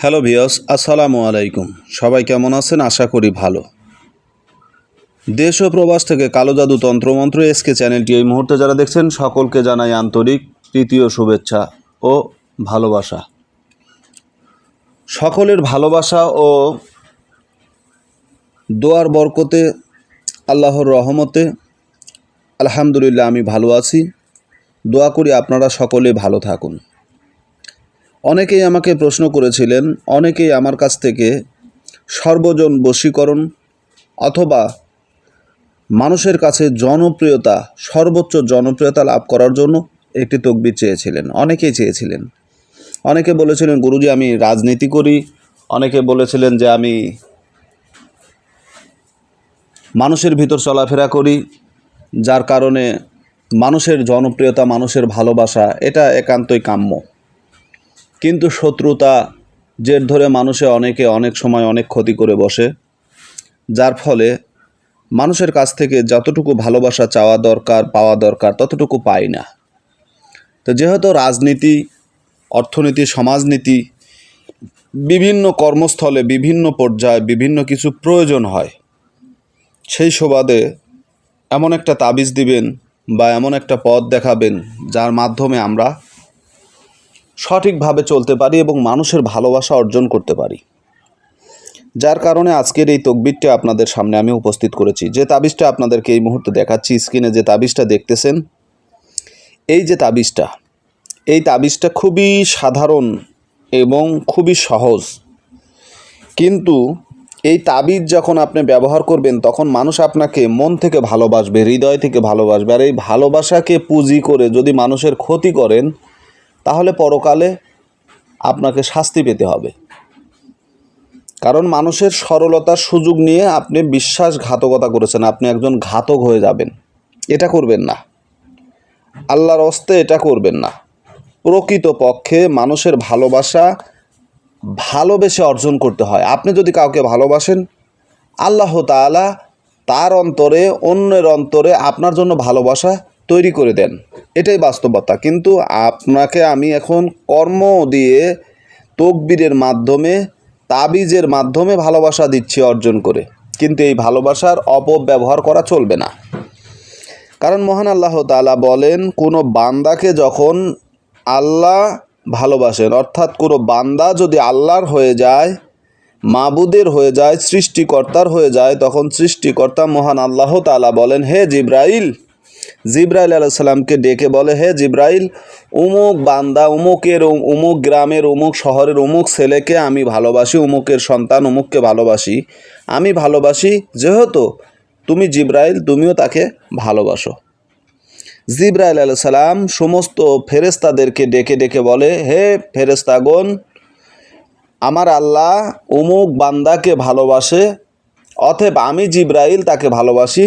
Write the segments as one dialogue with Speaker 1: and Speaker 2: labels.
Speaker 1: Hello ভিয়স আসসালামু আলাইকুম। সবাই কেমন আছেন? আশা করি ভালো। দেশ ও প্রবাস থেকে কালো জাদু তন্ত্রমন্ত্র এসকে চ্যানেলটি এই মুহূর্তে যারা দেখছেন, সকলকে জানাই আন্তরিক তৃতীয় শুভেচ্ছা ও ভালোবাসা। সকলের ভালোবাসা ও দোয়ার বরকতে, আল্লাহর রহমতে, আলহামদুলিল্লাহ আমি ভালো আছি। দোয়া করি আপনারা সকলে ভালো থাকুন। অনেকেই আমাকে প্রশ্ন করেছিলেন, অনেকেই আমার কাছ থেকে, সর্বজন বশীকরণ অথবা মানুষের কাছে জনপ্রিয়তা, সর্বোচ্চ জনপ্রিয়তা লাভ করার জন্য একটি তকবির চেয়েছিলেন, অনেকেই চেয়েছিলেন। অনেকে বলেছিলেন, গুরুজি, আমি রাজনীতি করি। অনেকে বলেছিলেন যে, আমি মানুষের ভিতর চলাফেরা করি, যার কারণে মানুষের জনপ্রিয়তা, মানুষের ভালোবাসা, এটা একান্তই কাম্য। কিন্তু শত্রুতা জের ধরে মানুষে অনেকে অনেক সময় অনেক ক্ষতি করে বসে। যার ফলে মানুষের কাছ থেকে যতটুকু ভালোবাসা চাওয়া দরকার, পাওয়া দরকার, ততটুকু পাই না। তো যেহেতু রাজনীতি, অর্থনীতি, সমাজনীতি বিভিন্ন কর্মস্থলে, বিভিন্ন পর্যায়ে বিভিন্ন কিছু প্রয়োজন হয়, সেই সুবাদে এমন একটা তাবিজ দিবেন বা এমন একটা পথ দেখাবেন যার মাধ্যমে আমরা সঠিকভাবে চলতে পারি এবং মানুষের ভালোবাসা অর্জন করতে পারি। যার কারণে আজকের এই তকবিরটা আপনাদের সামনে আমি উপস্থিত করেছি। যে তাবিজটা আপনাদেরকে এই মুহূর্তে দেখাচ্ছি স্ক্রিনে যে তাবিজটা দেখতেছেন, এই যে তাবিজটা, এই তাবিজটা খুবই সাধারণ এবং খুবই সহজ। কিন্তু এই তাবিজ যখন আপনি ব্যবহার করবেন, তখন মানুষ আপনাকে মন থেকে ভালোবাসবে, হৃদয় থেকে ভালোবাসবে। আর এই ভালোবাসাকে পুঁজি করে যদি মানুষের ক্ষতি করেন তাহলে পরকালে আপনাকে শাস্তি পেতে হবে। কারণ মানুষের সরলতার সুযোগ নিয়ে আপনি বিশ্বাসঘাতকতা করেছেন, আপনি একজন ঘাতক হয়ে যাবেন। এটা করবেন না। আল্লাহর অস্তে এটা করবেন না। প্রকৃত পক্ষে মানুষের ভালোবাসা ভালোবেসে অর্জন করতে হয়। আপনি যদি কাউকে ভালোবাসেন, আল্লাহ তাআলা তার অন্তরে অন্যের অন্তরে আপনার জন্য ভালোবাসা তৈরি করে দেন। এটাই বাস্তবতা। কিন্তু আপনাকে আমি এখন কর্ম দিয়ে তকবীরের মাধ্যমে, তাবিজের মাধ্যমে ভালোবাসা দিচ্ছি অর্জন করে। কিন্তু এই ভালোবাসার অপব্যবহার করা চলবে না। কারণ মহান আল্লাহ তাআলা বলেন, কোনো বান্দাকে যখন আল্লাহ ভালোবাসেন, অর্থাৎ কোনো বান্দা যদি আল্লাহর হয়ে যায়, মাবুদের হয়ে যায়, সৃষ্টিকর্তার হয়ে যায়, তখন সৃষ্টিকর্তা মহান আল্লাহ তাআলা বলেন, হে জিব্রাইল জিব্রাইল আলাইসাল্লামকে ডেকে বলে, হে জিব্রাইল, উমুক বান্দা, উমুকের উমুক গ্রামের, উমুক শহরের, উমুক ছেলেকে আমি ভালোবাসি, উমুকের সন্তান উমুককে ভালোবাসি, আমি ভালোবাসি যেহেতু তুমি জিব্রাইল, তুমিও তাকে ভালোবাসো। জিব্রাইল আলাইসাল্লাম সমস্ত ফেরেস্তাদেরকে ডেকে ডেকে বলে, হে ফেরেস্তাগণ আমার আল্লাহ উমুক বান্দাকে ভালোবাসে, অতএব আমি জিব্রাইল তাকে ভালোবাসি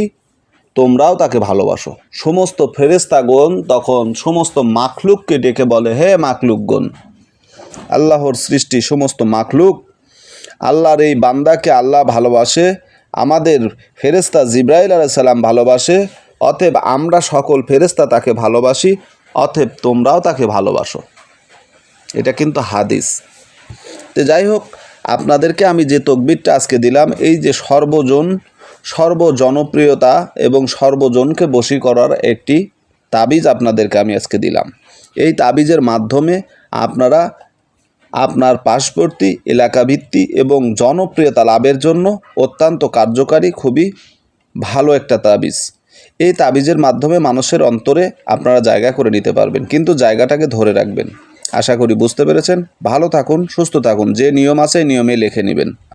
Speaker 1: তোমরাও তাকে ভালোবাসো। সমস্ত ফেরেস্তাগণ তখন সমস্ত মাখলুককে ডেকে বলে, হে মাখলুকগণ, আল্লাহর সৃষ্টি সমস্ত মাখলুক, আল্লাহর এই বান্দাকে আল্লাহ ভালোবাসে, আমাদের ফেরেস্তা জিব্রাইল আলাইসাল্লাম ভালোবাসে, অতএব আমরা সকল ফেরেস্তা তাকে ভালোবাসি, অতএব তোমরাও তাকে ভালোবাসো। এটা কিন্তু হাদিস। তো যাই হোক, আপনাদেরকে আমি যে তকবিরটা আজকে দিলাম, এই যে সর্বজন সর্বজনপ্রিয়তা এবং সর্বজনকে বশী করার একটি তাবিজ আপনাদেরকে আমি আজকে দিলাম। এই তাবিজের মাধ্যমে আপনারা আপনার পার্শ্ববর্তী এলাকাভিত্তি এবং জনপ্রিয়তা লাভের জন্য অত্যন্ত কার্যকারী, খুবই ভালো একটা তাবিজ। এই তাবিজের মাধ্যমে মানুষের অন্তরে আপনারা জায়গা করে নিতে পারবেন, কিন্তু জায়গাটাকে ধরে রাখবেন। আশা করি বুঝতে পেরেছেন। ভালো থাকুন, সুস্থ থাকুন। যে নিয়ম আছে নিয়মে লিখে নেবেন।